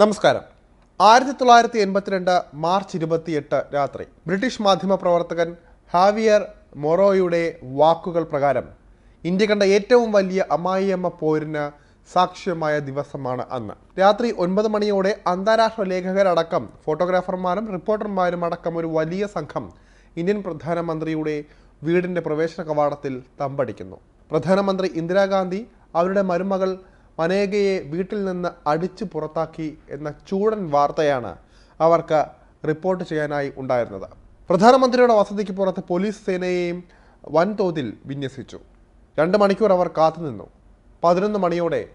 നമസ്കാരം. ആയിരത്തി തൊള്ളായിരത്തി എൺപത്തിരണ്ട് മാർച്ച് ഇരുപത്തിയെട്ട് രാത്രി ബ്രിട്ടീഷ് മാധ്യമ പ്രവർത്തകൻ ഹാവിയർ മൊറോയുടെ വാക്കുകൾ പ്രകാരം ഇന്ത്യ കണ്ട ഏറ്റവും വലിയ അമ്മായിയമ്മ പോരിന് സാക്ഷ്യമായ ദിവസമാണ് അന്ന്. രാത്രി ഒൻപത് മണിയോടെ അന്താരാഷ്ട്ര ലേഖകരടക്കം ഫോട്ടോഗ്രാഫർമാരും റിപ്പോർട്ടർമാരും അടക്കം ഒരു വലിയ സംഘം ഇന്ത്യൻ പ്രധാനമന്ത്രിയുടെ വീടിന്റെ പ്രവേശന കവാടത്തിൽ തമ്പടിക്കുന്നു. പ്രധാനമന്ത്രി ഇന്ദിരാഗാന്ധി അവരുടെ മരുമകൾ മനേകയെ വീട്ടിൽ നിന്ന് അടിച്ചു പുറത്താക്കി എന്ന ചൂടൻ വാർത്തയാണ് അവർക്ക് റിപ്പോർട്ട് ചെയ്യാനായി ഉണ്ടായിരുന്നത്. പ്രധാനമന്ത്രിയുടെ വസതിക്ക് പുറത്ത് പോലീസ് സേനയെയും വൻതോതിൽ വിന്യസിച്ചു. രണ്ട് മണിക്കൂർ അവർ കാത്തുനിന്നു. പതിനൊന്ന് മണിയോടെ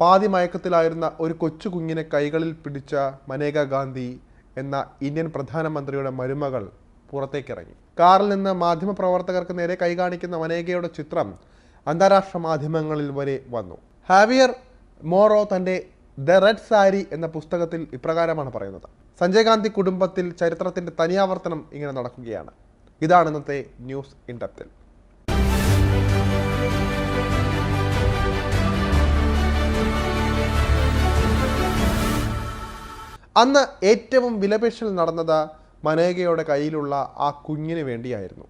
പാതി മയക്കത്തിലായിരുന്ന ഒരു കൊച്ചു കുഞ്ഞിനെ കൈകളിൽ പിടിച്ച മനേക ഗാന്ധി എന്ന ഇന്ത്യൻ പ്രധാനമന്ത്രിയുടെ മരുമകൾ പുറത്തേക്കിറങ്ങി. കാറിൽ നിന്ന് മാധ്യമപ്രവർത്തകർക്ക് നേരെ കൈകാണിക്കുന്ന മനേകയുടെ ചിത്രം അന്താരാഷ്ട്ര മാധ്യമങ്ങളിൽ വരെ വന്നു. ഹാവിയർ മോറോ തന്റെ ദ റെഡ് സാരി എന്ന പുസ്തകത്തിൽ ഇപ്രകാരമാണ് പറയുന്നത്. സഞ്ജയ് ഗാന്ധി കുടുംബത്തിൽ ചരിത്രത്തിന്റെ തനിയാവർത്തനം ഇങ്ങനെ നടക്കുകയാണ്. ഇതാണ് ഇന്നത്തെ ന്യൂസ് ഇൻഡപ്തിൽ. അന്ന് ഏറ്റവും വിലപേശൽ നടന്നത് മനേകയുടെ കയ്യിലുള്ള ആ കുഞ്ഞിന് വേണ്ടിയായിരുന്നു.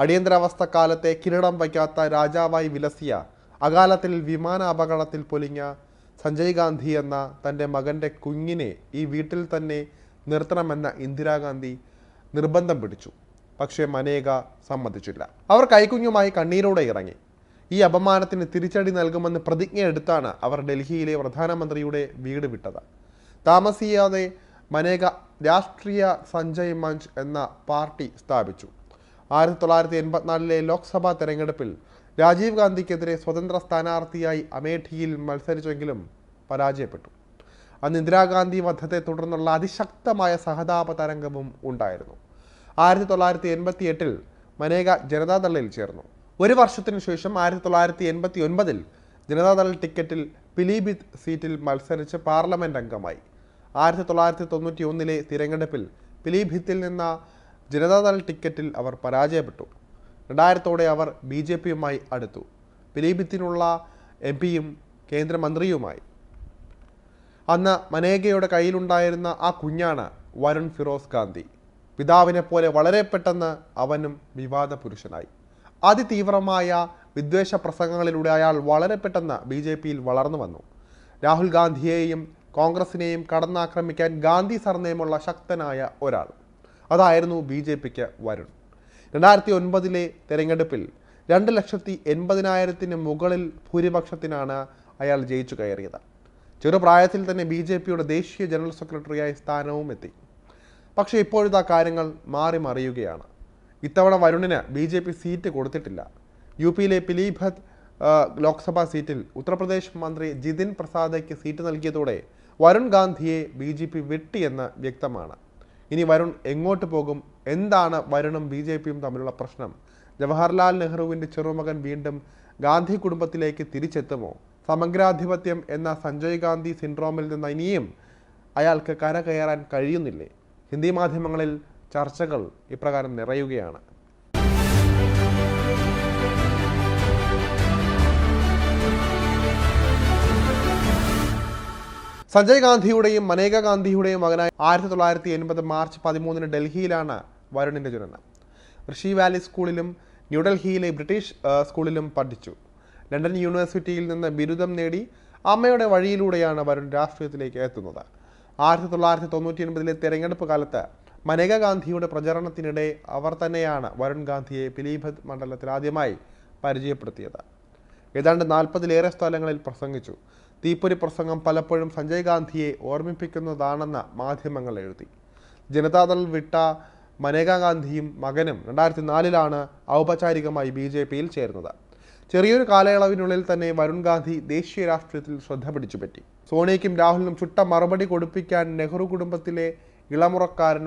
അടിയന്തരാവസ്ഥ കാലത്തെ കിരീടം വയ്ക്കാത്ത രാജാവായി വിലസിയ അകാലത്തിൽ വിമാന അപകടത്തിൽ പൊലിഞ്ഞ സഞ്ജയ് ഗാന്ധി എന്ന തന്റെ മകന്റെ കുഞ്ഞിനെ ഈ വീട്ടിൽ തന്നെ നിർത്തണമെന്ന ഇന്ദിരാഗാന്ധി നിർബന്ധം പിടിച്ചു. പക്ഷേ മനേക സമ്മതിച്ചില്ല. അവർ കൈക്കുഞ്ഞുമായി കണ്ണീരോടെ ഇറങ്ങി. ഈ അപമാനത്തിന് തിരിച്ചടി നൽകുമെന്ന് പ്രതിജ്ഞ എടുത്താണ് അവർ ഡൽഹിയിലെ പ്രധാനമന്ത്രിയുടെ വീട് വിട്ടത്. താമസിയാതെ മനേക രാഷ്ട്രീയ സഞ്ജയ് മഞ്ച് എന്ന പാർട്ടി സ്ഥാപിച്ചു. ആയിരത്തി തൊള്ളായിരത്തി എൺപത്തിനാലിലെ ലോക്സഭാ തെരഞ്ഞെടുപ്പിൽ രാജീവ് ഗാന്ധിക്കെതിരെ സ്വതന്ത്ര സ്ഥാനാർത്ഥിയായി അമേഠിയിൽ മത്സരിച്ചെങ്കിലും പരാജയപ്പെട്ടു. അന്ന് ഇന്ദിരാഗാന്ധി വധത്തെ തുടർന്നുള്ള അതിശക്തമായ സഹതാപ തരംഗവും ഉണ്ടായിരുന്നു. ആയിരത്തി തൊള്ളായിരത്തി എൺപത്തി എട്ടിൽ മനേക ജനതാദളിൽ ചേർന്നു. ഒരു വർഷത്തിനു ശേഷം ആയിരത്തി തൊള്ളായിരത്തി എൺപത്തി ഒൻപതിൽ ജനതാദൾ ടിക്കറ്റിൽ പിലീബിത് സീറ്റിൽ മത്സരിച്ച് പാർലമെന്റ് അംഗമായി. ആയിരത്തി തൊള്ളായിരത്തി തൊണ്ണൂറ്റി ഒന്നിലെ തിരഞ്ഞെടുപ്പിൽ പിലീഭിത്തിൽ നിന്ന ജനതാദൾ ടിക്കറ്റിൽ അവർ പരാജയപ്പെട്ടു. രണ്ടായിരത്തോടെ അവർ ബി ജെ പിയുമായി അടുത്തു. പിലീപിത്തിനുള്ള എം പിയും കേന്ദ്രമന്ത്രിയുമായി. അന്ന് മനേകയുടെ കയ്യിലുണ്ടായിരുന്ന ആ കുഞ്ഞാണ് വരുൺ ഫിറോസ് ഗാന്ധി. പിതാവിനെ പോലെ വളരെ പെട്ടെന്ന് അവനും വിവാദ പുരുഷനായി അതിതീവ്രമായ വിദ്വേഷ പ്രസംഗങ്ങളിലൂടെ അയാൾ വളരെ പെട്ടെന്ന് ബി ജെ പിയിൽ വളർന്നു വന്നു. രാഹുൽ ഗാന്ധിയെയും കോൺഗ്രസിനെയും കടന്നാക്രമിക്കാൻ ഗാന്ധി സർനെയുമുള്ള ശക്തനായ ഒരാൾ. അതായിരുന്നു ബി ജെ പിക്ക് വരുൺ. രണ്ടായിരത്തി ഒൻപതിലെ തെരഞ്ഞെടുപ്പിൽ രണ്ട് ലക്ഷത്തി എൺപതിനായിരത്തിന് മുകളിൽ ഭൂരിപക്ഷത്തിനാണ് അയാൾ ജയിച്ചു കയറിയത്. ചെറുപ്രായത്തിൽ തന്നെ ബി ജെ പിയുടെ ദേശീയ ജനറൽ സെക്രട്ടറിയായി സ്ഥാനവും എത്തി. പക്ഷേ ഇപ്പോഴത്തെ കാര്യങ്ങൾ മാറി മറിയുകയാണ്. ഇത്തവണ വരുണിന് ബി ജെ പി സീറ്റ് കൊടുത്തിട്ടില്ല. യു പിയിലെ പിലീഭത് ലോക്സഭാ സീറ്റിൽ ഉത്തർപ്രദേശ് മന്ത്രി ജിതിൻ പ്രസാദയ്ക്ക് സീറ്റ് നൽകിയതോടെ വരുൺ ഗാന്ധിയെ ബി ജെ പി വെട്ടിയെന്ന് വ്യക്തമാണ്. ഇനി വരുൺ എങ്ങോട്ട് പോകും? എന്താണ് വരുണും ബി ജെ പിയും തമ്മിലുള്ള പ്രശ്നം? ജവഹർലാൽ നെഹ്റുവിന്റെ ചെറുമകൻ വീണ്ടും ഗാന്ധി കുടുംബത്തിലേക്ക് തിരിച്ചെത്തുമോ? സമഗ്രാധിപത്യം എന്ന സഞ്ജയ് ഗാന്ധി സിൻഡ്രോമിൽ നിന്ന് ഇനിയും അയാൾക്ക് കരകയറാൻ കഴിയുന്നില്ലേ? ഹിന്ദി മാധ്യമങ്ങളിൽ ചർച്ചകൾ ഇപ്രകാരം നിറയുകയാണ്. സഞ്ജയ് ഗാന്ധിയുടെയും മനേക ഗാന്ധിയുടെയും മകനായ ആയിരത്തി തൊള്ളായിരത്തി എൺപത് മാർച്ച് പതിമൂന്നിന് ഡൽഹിയിലാണ് വരുണിന്റെ ജനനം. ഋഷി വാലി സ്കൂളിലും ന്യൂഡൽഹിയിലെ ബ്രിട്ടീഷ് സ്കൂളിലും പഠിച്ചു. ലണ്ടൻ യൂണിവേഴ്സിറ്റിയിൽ നിന്ന് ബിരുദം നേടി അമ്മയുടെ വഴിയിലൂടെയാണ് വരുൺ രാഷ്ട്രീയത്തിലേക്ക് എത്തുന്നത്. ആയിരത്തി തൊള്ളായിരത്തി തൊണ്ണൂറ്റി ഒൻപതിലെ തെരഞ്ഞെടുപ്പ് കാലത്ത് മനേക ഗാന്ധിയുടെ പ്രചരണത്തിനിടെ അവർ തന്നെയാണ് വരുൺ ഗാന്ധിയെ പിലീഭത് മണ്ഡലത്തിൽ ആദ്യമായി പരിചയപ്പെടുത്തിയത്. ഏതാണ്ട് നാൽപ്പതിലേറെ സ്ഥലങ്ങളിൽ പ്രസംഗിച്ചു. തീപ്പൊരി പ്രസംഗം പലപ്പോഴും സഞ്ജയ് ഗാന്ധിയെ ഓർമ്മിപ്പിക്കുന്നതാണെന്ന് മാധ്യമങ്ങൾ എഴുതി. ജനതാദൾ വിട്ട മനേകാ ഗാന്ധിയും മകനും രണ്ടായിരത്തി നാലിലാണ് ഔപചാരികമായി ബി ജെ പിയിൽ ചേർന്നത് ചെറിയൊരു കാലയളവിനുള്ളിൽ തന്നെ വരുൺ ഗാന്ധി ദേശീയ രാഷ്ട്രീയത്തിൽ ശ്രദ്ധ പിടിച്ചുപറ്റി സോണിയയ്ക്കും രാഹുലിനും ചുട്ട മറുപടി കൊടുപ്പിക്കാൻ നെഹ്റു കുടുംബത്തിലെ ഇളമുറക്കാരൻ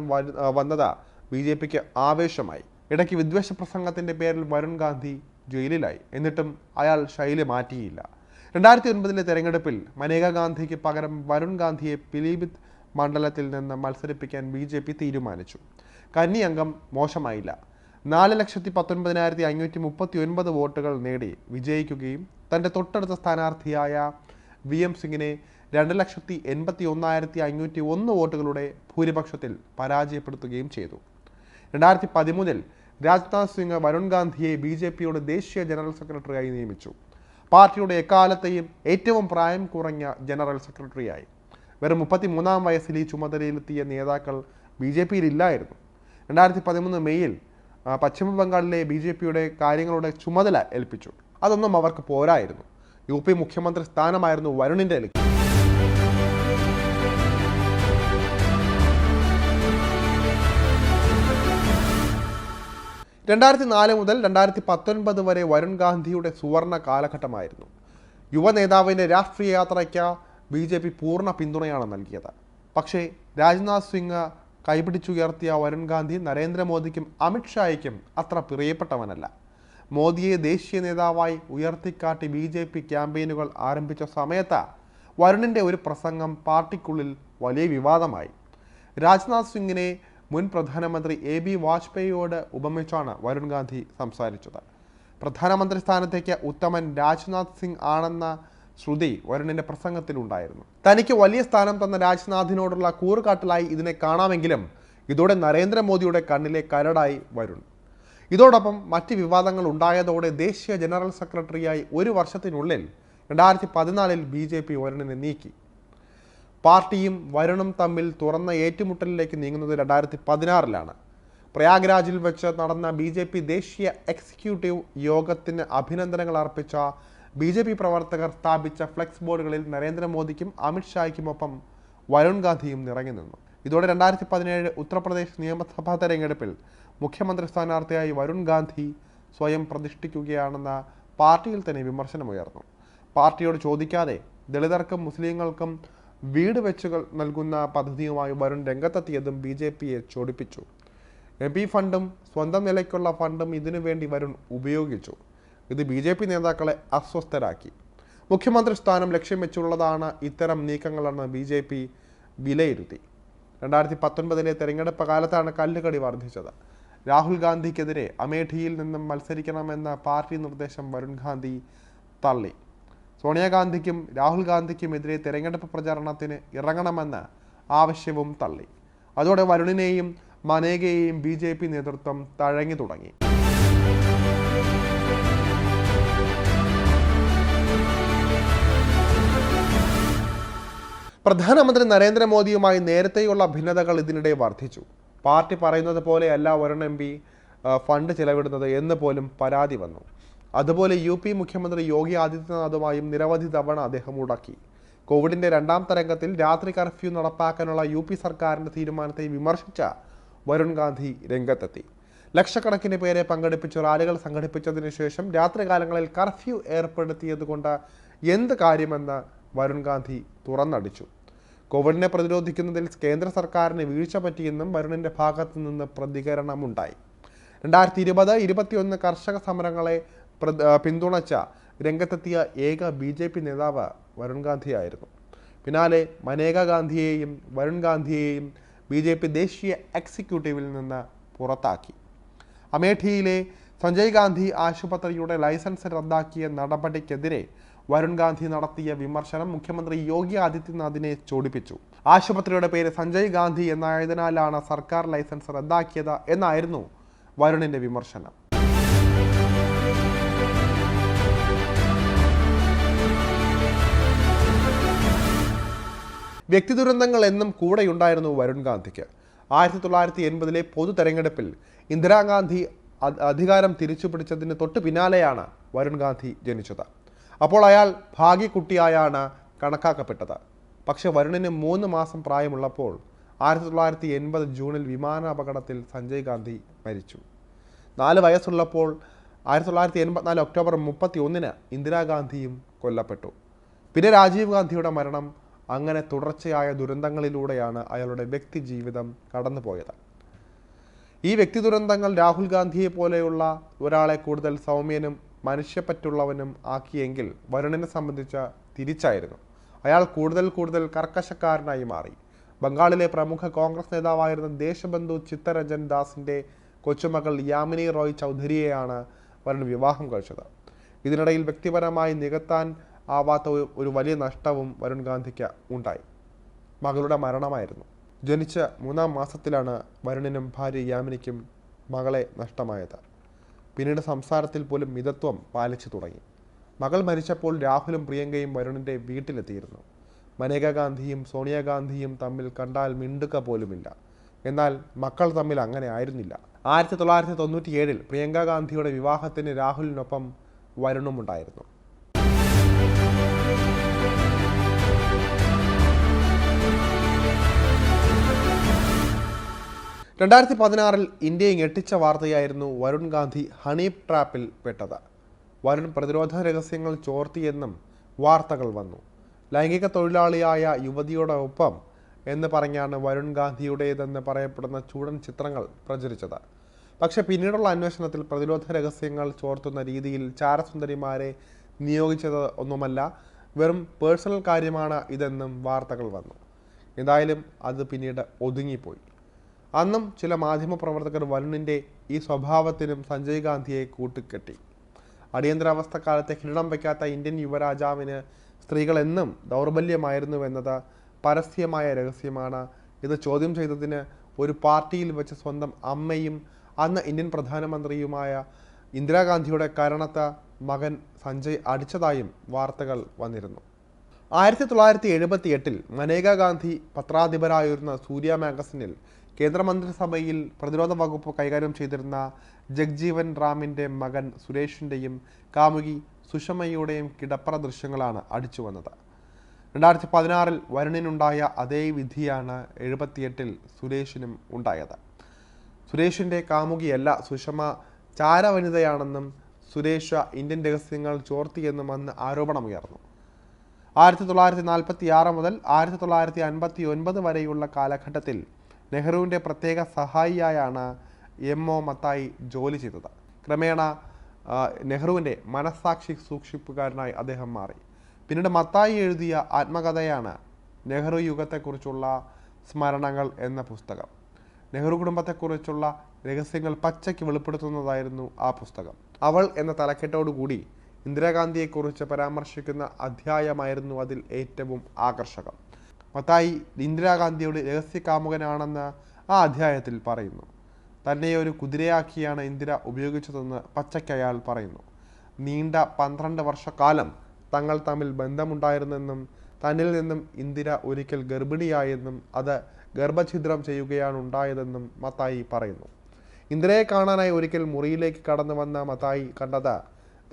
വന്നത ബി ജെ പിക്ക് ആവേശമായി. ഇടയ്ക്ക് വിദ്വേഷ പ്രസംഗത്തിന്റെ പേരിൽ വരുൺ ഗാന്ധി ജയിലിലായി. എന്നിട്ടും അയാൾ ശൈലി മാറ്റിയില്ല. രണ്ടായിരത്തി ഒൻപതിലെ തെരഞ്ഞെടുപ്പിൽ മനേക ഗാന്ധിക്ക് പകരം വരുൺ ഗാന്ധിയെ പിലീബിത് മണ്ഡലത്തിൽ നിന്ന് മത്സരിപ്പിക്കാൻ ബി ജെ പി തീരുമാനിച്ചു. കന്നി അംഗം മോശമായില്ല. നാല് ലക്ഷത്തി പത്തൊൻപതിനായിരത്തി അഞ്ഞൂറ്റി മുപ്പത്തി ഒൻപത് വോട്ടുകൾ നേടി വിജയിക്കുകയും തന്റെ തൊട്ടടുത്ത സ്ഥാനാർത്ഥിയായ വി എം സിംഗിനെ രണ്ട് ലക്ഷത്തി എൺപത്തി ഒന്നായിരത്തി അഞ്ഞൂറ്റി ഒന്ന് വോട്ടുകളുടെ ഭൂരിപക്ഷത്തിൽ പരാജയപ്പെടുത്തുകയും ചെയ്തു. രണ്ടായിരത്തി പതിമൂന്നിൽ രാജ്നാഥ് സിംഗ് വരുൺ ഗാന്ധിയെ ബി ജെ പിയുടെ ദേശീയ ജനറൽ സെക്രട്ടറിയായി നിയമിച്ചു. പാർട്ടിയുടെ എക്കാലത്തെയും ഏറ്റവും പ്രായം കുറഞ്ഞ ജനറൽ സെക്രട്ടറിയായി. വെറും മുപ്പത്തി മൂന്നാം വയസ്സിൽ ഈ ചുമതലയിലെത്തിയ നേതാക്കൾ ബി ജെ പിയിൽ ഇല്ലായിരുന്നു രണ്ടായിരത്തി പതിമൂന്ന് മെയ്യിൽ പശ്ചിമ ബംഗാളിലെ ബി ജെ പിയുടെ കാര്യങ്ങളുടെ ചുമതല ഏൽപ്പിച്ചു. അതൊന്നും അവർക്ക് പോരായിരുന്നു. യു പി മുഖ്യമന്ത്രി സ്ഥാനമായിരുന്നു വരുണിന്റെ ലക്ഷ്യം. രണ്ടായിരത്തി നാല് മുതൽ രണ്ടായിരത്തി പത്തൊൻപത് വരെ വരുൺ ഗാന്ധിയുടെ സുവർണ കാലഘട്ടമായിരുന്നു. യുവ നേതാവിന്റെ രാഷ്ട്രീയ യാത്രയ്ക്ക് ബി ജെ പി പൂർണ പിന്തുണയാണ് നൽകിയത്. പക്ഷേ രാജ്നാഥ് സിംഗ് കൈപിടിച്ചുയർത്തിയ വരുൺ ഗാന്ധി നരേന്ദ്രമോദിക്കും അമിത്ഷായ്ക്കും അത്ര പ്രിയപ്പെട്ടവനല്ല. മോദിയെ ദേശീയ നേതാവായി ഉയർത്തിക്കാട്ടി ബി ജെ പി ക്യാമ്പയിനുകൾ ആരംഭിച്ച സമയത്ത് വരുണിന്റെ ഒരു പ്രസംഗം പാർട്ടിക്കുള്ളിൽ വലിയ വിവാദമായി. രാജ്നാഥ് സിംഗിനെ മുൻ പ്രധാനമന്ത്രി എ ബി വാജ്പേയിയോട് ഉപമിച്ചാണ് വരുൺ ഗാന്ധി സംസാരിച്ചത്. പ്രധാനമന്ത്രി സ്ഥാനത്തേക്ക് ഉത്തമൻ രാജ്നാഥ് സിംഗ് ആണെന്ന ശ്രുതി വരുണിന്റെ പ്രസംഗത്തിലുണ്ടായിരുന്നു. തനിക്ക് വലിയ സ്ഥാനം തന്ന രാജ്നാഥിനോടുള്ള കൂറുകാട്ടലായി ഇതിനെ കാണാമെങ്കിലും ഇതോടെ നരേന്ദ്രമോദിയുടെ കണ്ണിലെ കരടായി വരുൺ. ഇതോടൊപ്പം മറ്റ് വിവാദങ്ങൾ ഉണ്ടായതോടെ ദേശീയ ജനറൽ സെക്രട്ടറിയായി ഒരു വർഷത്തിനുള്ളിൽ രണ്ടായിരത്തി പതിനാലിൽ ബി ജെ പി വരുണിനെ നീക്കി. പാർട്ടിയും വരുണും തമ്മിൽ തുറന്ന ഏറ്റുമുട്ടലിലേക്ക് നീങ്ങുന്നത് രണ്ടായിരത്തി പതിനാറിലാണ് പ്രയാഗ്രാജിൽ വെച്ച് നടന്ന ബി ജെ പി ദേശീയ എക്സിക്യൂട്ടീവ് യോഗത്തിന് അഭിനന്ദനങ്ങൾ അർപ്പിച്ച ബി ജെ പി പ്രവർത്തകർ സ്ഥാപിച്ച ഫ്ലെക്സ് ബോർഡുകളിൽ നരേന്ദ്രമോദിക്കും അമിത്ഷായ്ക്കുമൊപ്പം വരുൺ ഗാന്ധിയും നിറങ്ങി നിന്നു. ഇതോടെ രണ്ടായിരത്തി പതിനേഴ് ഉത്തർപ്രദേശ് നിയമസഭാ തെരഞ്ഞെടുപ്പിൽ മുഖ്യമന്ത്രി സ്ഥാനാർത്ഥിയായി വരുൺ ഗാന്ധി സ്വയം പ്രതിഷ്ഠിക്കുകയാണെന്ന പാർട്ടിയിൽ തന്നെ വിമർശനമുയർന്നു. പാർട്ടിയോട് ചോദിക്കാതെ ദളിതർക്കും മുസ്ലിങ്ങൾക്കും വീട് വെച്ചുകൾ നൽകുന്ന പദ്ധതിയുമായി വരുൺ രംഗത്തെത്തിയതും ബി ജെ പിയെ ചൊടിപ്പിച്ചു. എം പി ഫണ്ടും സ്വന്തം നിലയ്ക്കുള്ള ഫണ്ടും ഇതിനു വേണ്ടി വരുൺ ഉപയോഗിച്ചു. ഇത് ബി ജെ പി നേതാക്കളെ അസ്വസ്ഥരാക്കി. മുഖ്യമന്ത്രി സ്ഥാനം ലക്ഷ്യം വെച്ചുള്ളതാണ് ഇത്തരം നീക്കങ്ങളെന്ന് ബി ജെ പി വിലയിരുത്തി. രണ്ടായിരത്തി പത്തൊൻപതിലെ തെരഞ്ഞെടുപ്പ് കാലത്താണ് കല്ലുകടി വർദ്ധിച്ചത്. രാഹുൽ ഗാന്ധിക്കെതിരെ അമേഠിയിൽ നിന്നും മത്സരിക്കണമെന്ന പാർട്ടി നിർദ്ദേശം വരുൺ ഗാന്ധി തള്ളി. സോണിയാഗാന്ധിക്കും രാഹുൽ ഗാന്ധിക്കുമെതിരെ തെരഞ്ഞെടുപ്പ് പ്രചാരണത്തിന് ഇറങ്ങണമെന്ന ആവശ്യവും തള്ളി. അതോടെ വരുണിനെയും മനേകയെയും ബി ജെ പി നേതൃത്വം തഴങ്ങി തുടങ്ങി. പ്രധാനമന്ത്രി നരേന്ദ്രമോദിയുമായി നേരത്തെയുള്ള ഭിന്നതകൾ ഇതിനിടെ വർദ്ധിച്ചു. പാർട്ടി പറയുന്നത് പോലെയല്ല വരുൺ എം പി ഫണ്ട് ചെലവിടുന്നത് എന്ന് പോലും പരാതി വന്നു. അതുപോലെ യു പി മുഖ്യമന്ത്രി യോഗി ആദിത്യനാഥുമായും നിരവധി തവണ അദ്ദേഹം മുടക്കി. കോവിഡിന്റെ രണ്ടാം തരംഗത്തിൽ രാത്രി കർഫ്യൂ നടപ്പാക്കാനുള്ള യു പി സർക്കാരിന്റെ തീരുമാനത്തെ വിമർശിച്ച വരുൺ ഗാന്ധി രംഗത്തെത്തി. ലക്ഷക്കണക്കിന് പേരെ പങ്കെടുപ്പിച്ച് റാലികൾ സംഘടിപ്പിച്ചതിനു ശേഷം രാത്രികാലങ്ങളിൽ കർഫ്യൂ ഏർപ്പെടുത്തിയതുകൊണ്ട് എന്ത് കാര്യമെന്ന് വരുൺ ഗാന്ധി തുറന്നടിച്ചു. കോവിഡിനെ പ്രതിരോധിക്കുന്നതിൽ കേന്ദ്ര സർക്കാരിന് വീഴ്ച പറ്റിയെന്നും വരുണിന്റെ ഭാഗത്തു നിന്ന് പ്രതികരണമുണ്ടായി. രണ്ടായിരത്തി ഇരുപത് ഇരുപത്തിയൊന്ന് കർഷക സമരങ്ങളെ പിന്തുണച്ച രംഗത്തെത്തിയ ഏക ബി ജെ പി നേതാവ് വരുൺ ഗാന്ധിയായിരുന്നു. പിന്നാലെ മനേക ഗാന്ധിയെയും വരുൺ ഗാന്ധിയെയും ബി ജെ പി ദേശീയ എക്സിക്യൂട്ടീവിൽ നിന്ന് പുറത്താക്കി. അമേഠിയിലെ സഞ്ജയ് ഗാന്ധി ആശുപത്രിയുടെ ലൈസൻസ് റദ്ദാക്കിയ നടപടിക്കെതിരെ വരുൺ ഗാന്ധി നടത്തിയ വിമർശനം മുഖ്യമന്ത്രി യോഗി ആദിത്യനാഥിനെ ചോടിപ്പിച്ചു. ആശുപത്രിയുടെ പേര് സഞ്ജയ് ഗാന്ധി എന്നായതിനാലാണ് സർക്കാർ ലൈസൻസ് റദ്ദാക്കിയത് എന്നായിരുന്നു വരുണിന്റെ വിമർശനം. വ്യക്തി ദുരന്തങ്ങൾ എന്നും കൂടെയുണ്ടായിരുന്നു വരുൺ ഗാന്ധിക്ക്. ആയിരത്തി തൊള്ളായിരത്തി എൺപതിലെ പൊതു തെരഞ്ഞെടുപ്പിൽ ഇന്ദിരാഗാന്ധി അധികാരം തിരിച്ചു പിടിച്ചതിന് തൊട്ട് പിന്നാലെയാണ് വരുൺ ഗാന്ധി ജനിച്ചത്. അപ്പോൾ അയാൾ ഭാഗ്യക്കുട്ടിയായാണ് കണക്കാക്കപ്പെട്ടത്. പക്ഷെ വരുണിന് മൂന്ന് മാസം പ്രായമുള്ളപ്പോൾ ആയിരത്തി തൊള്ളായിരത്തി എൺപത് ജൂണിൽ വിമാന അപകടത്തിൽ സഞ്ജയ് ഗാന്ധി മരിച്ചു. നാല് വയസ്സുള്ളപ്പോൾ ആയിരത്തി തൊള്ളായിരത്തി എൺപത്തിനാല് ഒക്ടോബർ മുപ്പത്തി ഒന്നിന് ഇന്ദിരാഗാന്ധിയും കൊല്ലപ്പെട്ടു. പിന്നെ രാജീവ് ഗാന്ധിയുടെ മരണം അങ്ങനെ തുടർച്ചയായ ദുരന്തങ്ങളിലൂടെയാണ് അയാളുടെ വ്യക്തി ജീവിതം കടന്നുപോയത്. ഈ വ്യക്തി ദുരന്തങ്ങൾ രാഹുൽ ഗാന്ധിയെ പോലെയുള്ള ഒരാളെ കൂടുതൽ സൗമ്യനും മനുഷ്യപ്പറ്റുള്ളവനും ആക്കിയെങ്കിൽ വരുണിനെ സംബന്ധിച്ച തിരിച്ചായിരുന്നു. അയാൾ കൂടുതൽ കൂടുതൽ കർക്കശക്കാരനായി മാറി. ബംഗാളിലെ പ്രമുഖ കോൺഗ്രസ് നേതാവായിരുന്ന ദേശബന്ധു ചിത്തരഞ്ജൻ ദാസിന്റെ കൊച്ചുമകൾ യാമിനി റോയ് ചൗധരിയെയാണ് വരുൺ വിവാഹം കഴിച്ചത്. ഇതിനിടയിൽ വ്യക്തിപരമായി നികത്താൻ ആവാത്ത ഒരു- വലിയ നഷ്ടവും വരുൺ ഗാന്ധിക്ക് ഉണ്ടായി. മകളുടെ മരണമായിരുന്നു. ജനിച്ച മൂന്നാം മാസത്തിലാണ് വരുണിനും ഭാര്യ യാമിനിക്കും മകളെ നഷ്ടമായത്. പിന്നീട് സംസാരത്തിൽ പോലും മിതത്വം പാലിച്ചു തുടങ്ങി. മകൾ മരിച്ചപ്പോൾ രാഹുലും പ്രിയങ്കയും വരുണിന്റെ വീട്ടിലെത്തിയിരുന്നു. മനേക ഗാന്ധിയും സോണിയാഗാന്ധിയും തമ്മിൽ കണ്ടാൽ മിണ്ടുക പോലുമില്ല. എന്നാൽ മക്കൾ തമ്മിൽ അങ്ങനെ ആയിരുന്നില്ല. ആയിരത്തി തൊള്ളായിരത്തി തൊണ്ണൂറ്റി ഏഴിൽ പ്രിയങ്ക ഗാന്ധിയുടെ വിവാഹത്തിന് രാഹുലിനൊപ്പം വരുണും രണ്ടായിരത്തി പതിനാറിൽ ഇന്ത്യയെ ഞെട്ടിച്ച വാർത്തയായിരുന്നു വരുൺ ഗാന്ധി ഹണി ട്രാപ്പിൽ പെട്ടത്. വരുൺ പ്രതിരോധ രഹസ്യങ്ങൾ ചോർത്തിയെന്നും വാർത്തകൾ വന്നു. ലൈംഗിക തൊഴിലാളിയായ യുവതിയോടൊപ്പം എന്ന് പറഞ്ഞാണ് വരുൺ ഗാന്ധിയുടേതെന്ന് പറയപ്പെടുന്ന ചൂടൻ ചിത്രങ്ങൾ പ്രചരിച്ചത്. പക്ഷെ പിന്നീടുള്ള അന്വേഷണത്തിൽ പ്രതിരോധ രഹസ്യങ്ങൾ ചോർത്തുന്ന രീതിയിൽ ചാരസുന്ദരിമാരെ നിയോഗിച്ചത് ഒന്നുമല്ല വെറും പേഴ്സണൽ കാര്യമാണ് ഇതെന്നും വാർത്തകൾ വന്നു. എന്തായാലും അത് പിന്നീട് ഒതുങ്ങിപ്പോയി. അന്നും ചില മാധ്യമപ്രവർത്തകർ വരുണിന്റെ ഈ സ്വഭാവത്തിനും സഞ്ജയ് ഗാന്ധിയെ കൂട്ടിക്കെട്ടി അടിയന്തരാവസ്ഥ കാലത്തെ കിരീടം വയ്ക്കാത്ത ഇന്ത്യൻ യുവരാജാവിന് സ്ത്രീകളെന്നും ദൗർബല്യമായിരുന്നുവെന്നത് പരസ്യമായ രഹസ്യമാണ്. ഇത് ചോദ്യം ചെയ്തതിന് ഒരു പാർട്ടിയിൽ വെച്ച് സ്വന്തം അമ്മയും അന്ന് ഇന്ത്യൻ പ്രധാനമന്ത്രിയുമായ ഇന്ദിരാഗാന്ധിയുടെ കാരണത്ത് മകൻ സഞ്ജയ് അടിച്ചതായും വാർത്തകൾ വന്നിരുന്നു. ആയിരത്തി തൊള്ളായിരത്തി എഴുപത്തി എട്ടിൽ മനേക ഗാന്ധി പത്രാധിപരായിരുന്ന സൂര്യ മാഗസിനിൽ കേന്ദ്രമന്ത്രിസഭയിൽ പ്രതിരോധ വകുപ്പ് കൈകാര്യം ചെയ്തിരുന്ന ജഗ്ജീവൻ റാമിന്റെ മകൻ സുരേഷിന്റെയും കാമുകി സുഷമയുടെയും കിടപ്പറ ദൃശ്യങ്ങളാണ് അടിച്ചു വന്നത്. രണ്ടായിരത്തി പതിനാറിൽ വരുണിനുണ്ടായ അതേ വിധിയാണ് എഴുപത്തിയെട്ടിൽ സുരേഷിനും ഉണ്ടായത്. സുരേഷിന്റെ കാമുകിയല്ല സുഷമ ചാരവനിതയാണെന്നും സുരേഷ ഇന്ത്യൻ രഹസ്യങ്ങൾ ചോർത്തിയെന്നും അന്ന് ആരോപണമുയർന്നു. ആയിരത്തി തൊള്ളായിരത്തി നാൽപ്പത്തി ആറ് മുതൽ ആയിരത്തി തൊള്ളായിരത്തി അൻപത്തി ഒൻപത് വരെയുള്ള കാലഘട്ടത്തിൽ നെഹ്റുവിന്റെ പ്രത്യേക സഹായിയായാണ് എം ഒ മത്തായി ജോലി ചെയ്തത്. ക്രമേണ നെഹ്റുവിന്റെ മനസ്സാക്ഷി സൂക്ഷിപ്പുകാരനായി അദ്ദേഹം മാറി. പിന്നീട് മത്തായി എഴുതിയ ആത്മകഥയാണ് നെഹ്റു യുഗത്തെക്കുറിച്ചുള്ള സ്മരണകൾ എന്ന പുസ്തകം. നെഹ്റു കുടുംബത്തെക്കുറിച്ചുള്ള രഹസ്യങ്ങൾ പച്ചയ്ക്ക് വെളിപ്പെടുത്തുന്നതായിരുന്നു ആ പുസ്തകം. അവൾ എന്ന തലക്കെട്ടോടുകൂടി ഇന്ദിരാഗാന്ധിയെക്കുറിച്ച് പരാമർശിക്കുന്ന അധ്യായമായിരുന്നു അതിൽ ഏറ്റവും ആകർഷകം. മത്തായി ഇന്ദിരാഗാന്ധിയുടെ രഹസ്യകാമുകനാണെന്ന് ആ അധ്യായത്തിൽ പറയുന്നു. തന്നെ ഒരു കുതിരയാക്കിയാണ് ഇന്ദിര ഉപയോഗിച്ചതെന്ന് പച്ചയ്ക്ക് അയാൾ പറയുന്നു. നീണ്ട പന്ത്രണ്ട് വർഷക്കാലം തങ്ങൾ തമ്മിൽ ബന്ധമുണ്ടായിരുന്നെന്നും തന്നിൽ നിന്നും ഇന്ദിര ഒരിക്കൽ ഗർഭിണിയായെന്നും അത് ഗർഭഛിദ്രം ചെയ്യുകയാണ് ഉണ്ടായതെന്നും മത്തായി പറയുന്നു. ഇന്ദിരയെ കാണാനായി ഒരിക്കൽ മുറിയിലേക്ക് കടന്നു വന്ന മത്തായി കണ്ടത്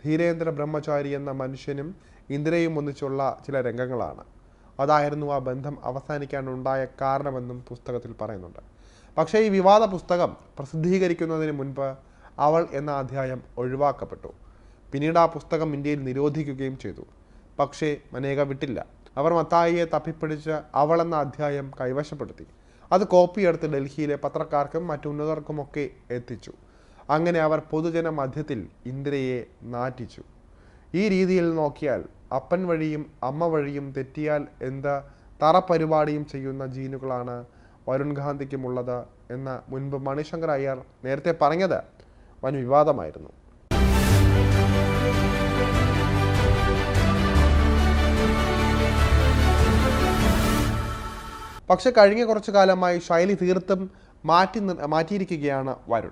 ധീരേന്ദ്ര ബ്രഹ്മചാരി എന്ന മനുഷ്യനും ഇന്ദിരയും ഒന്നിച്ചുള്ള ചില രംഗങ്ങളാണ്. അതായിരുന്നു ആ ബന്ധം അവസാനിക്കാനുണ്ടായ കാരണമെന്നും പുസ്തകത്തിൽ പറയുന്നുണ്ട്. പക്ഷേ ഈ വിവാദ പുസ്തകം പ്രസിദ്ധീകരിക്കുന്നതിന് മുൻപ് അവൾ എന്ന അധ്യായം ഒഴിവാക്കപ്പെട്ടു. പിന്നീട് ആ പുസ്തകം ഇന്ത്യയിൽ നിരോധിക്കുകയും ചെയ്തു. പക്ഷേ മനേക വിട്ടില്ല. അവർ മത്തായിയെ തപ്പിപ്പിടിച്ച് അവൾ എന്ന അധ്യായം കൈവശപ്പെടുത്തി. അത് കോപ്പിയെടുത്ത് ഡൽഹിയിലെ പത്രക്കാർക്കും മറ്റുന്നതർക്കുമൊക്കെ എത്തിച്ചു. അങ്ങനെ അവർ പൊതുജന മധ്യത്തിൽ ഇന്ദിരയെ നാറ്റിച്ചു. ഈ രീതിയിൽ നോക്കിയാൽ അപ്പൻ വഴിയും അമ്മ വഴിയും തെറ്റിയാൽ എന്ത് തറ പരിപാടിയും ചെയ്യുന്ന ജീനുകളാണ് വരുൺ ഗാന്ധിക്കുമുള്ളത് എന്ന് മുൻപ് മണിശങ്കർ അയ്യർ നേരത്തെ പറഞ്ഞത്. വൻ വിവാദമായിരുന്നു. പക്ഷെ കഴിഞ്ഞ കുറച്ചു കാലമായി ശൈലി തീർത്തും മാറ്റി മാറ്റിയിരിക്കുകയാണ് വരുൺ.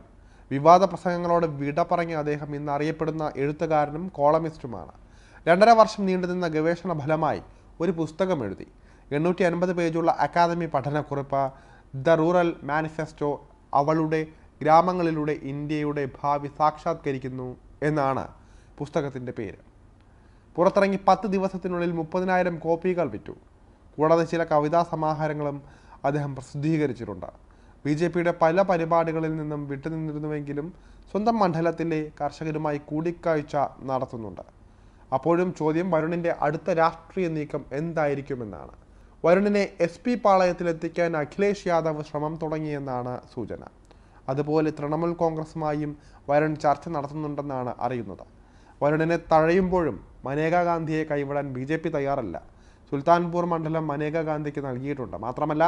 വിവാദ പ്രസംഗങ്ങളോട് വിട പറഞ്ഞ അദ്ദേഹം ഇന്ന് അറിയപ്പെടുന്ന എഴുത്തുകാരനും കോളമിസ്റ്റുമാണ്. രണ്ടര വർഷം നീണ്ടുനിന്ന ഗവേഷണ ഫലമായി ഒരു പുസ്തകം എഴുതി. എണ്ണൂറ്റി അൻപത് പേജുള്ള അക്കാദമി പഠനക്കുറിപ്പ് ദ റൂറൽ മാനിഫെസ്റ്റോ അവളുടെ ഗ്രാമങ്ങളിലൂടെ ഇന്ത്യയുടെ ഭാവി സാക്ഷാത്കരിക്കുന്നു എന്നാണ് പുസ്തകത്തിന്റെ പേര്. പുറത്തിറങ്ങി പത്ത് ദിവസത്തിനുള്ളിൽ മുപ്പതിനായിരം കോപ്പികൾ വിറ്റു. കൂടാതെ ചില കവിതാ സമാഹാരങ്ങളും അദ്ദേഹം പ്രസിദ്ധീകരിച്ചിട്ടുണ്ട്. ബി ജെ പിയുടെ പല പരിപാടികളിൽ നിന്നും വിട്ടുനിന്നിരുന്നുവെങ്കിലും സ്വന്തം മണ്ഡലത്തിലെ കർഷകരുമായി കൂടിക്കാഴ്ച നടത്തുന്നുണ്ട്. അപ്പോഴും ചോദ്യം വരുണിന്റെ അടുത്ത രാഷ്ട്രീയ നീക്കം എന്തായിരിക്കുമെന്നാണ്. വരുണിനെ എസ് പി പാളയത്തിലെത്തിക്കാൻ അഖിലേഷ് യാദവ് ശ്രമം തുടങ്ങിയെന്നാണ് സൂചന. അതുപോലെ തൃണമൂൽ കോൺഗ്രസുമായും വരുൺ ചർച്ച നടത്തുന്നുണ്ടെന്നാണ് അറിയുന്നത്. വരുണിനെ തഴയുമ്പോഴും മനേകാ ഗാന്ധിയെ കൈവിടാൻ ബി ജെ പി തയ്യാറല്ല. സുൽത്താൻപൂർ മണ്ഡലം മനേകാ ഗാന്ധിക്ക് നൽകിയിട്ടുണ്ട്. മാത്രമല്ല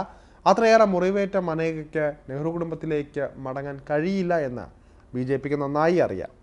അത്രയേറെ മുറിവേറ്റ മനേകയ്ക്ക് നെഹ്റു കുടുംബത്തിലേക്ക് മടങ്ങാൻ കഴിയില്ല എന്ന് ബി ജെ പിക്ക് നന്നായി അറിയാം.